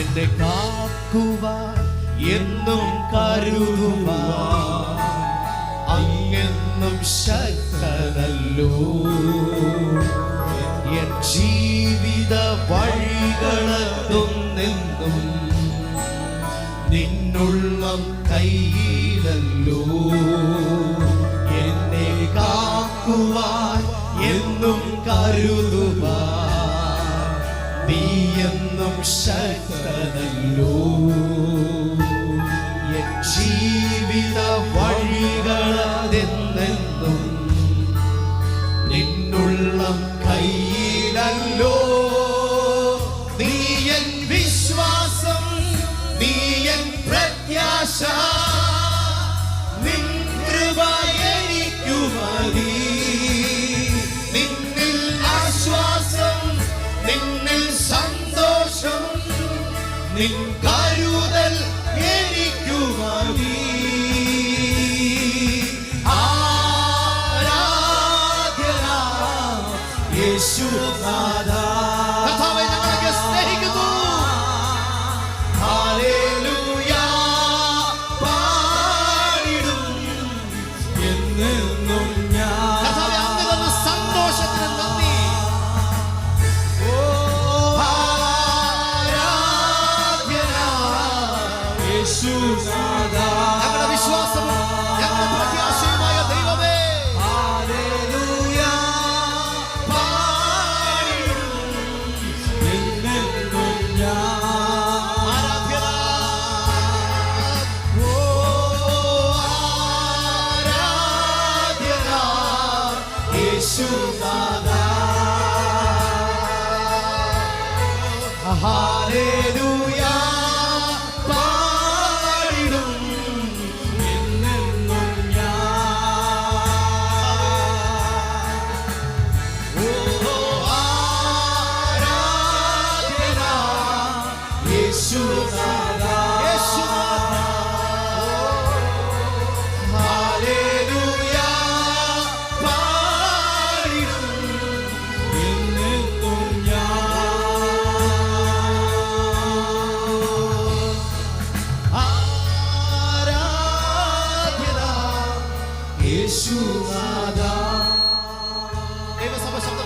എന്നെ കാക്കുവാൻ എന്നും കരുതുവാൻ. അങ്ങെന്നും ശക്തനല്ലോ. എൻ ജീവിത വഴികളെന്നും നിന്നുള്ളം കയ്യിലല്ലോ നീ എന്നും ശക്തനല്ലോ ജീവിത വഴികളതെന്നെന്നും നിന്നുള്ളം കയ്യിലല്ലോ. നീ വിശ്വാസം നീ പ്രത്യാശ. നിൻ കരുതൽ എനിക്കു മതി ആരാധ്യന യേശുനാഥ chuva യേശുനാഥ ദൈവസഭ ശബ്ദം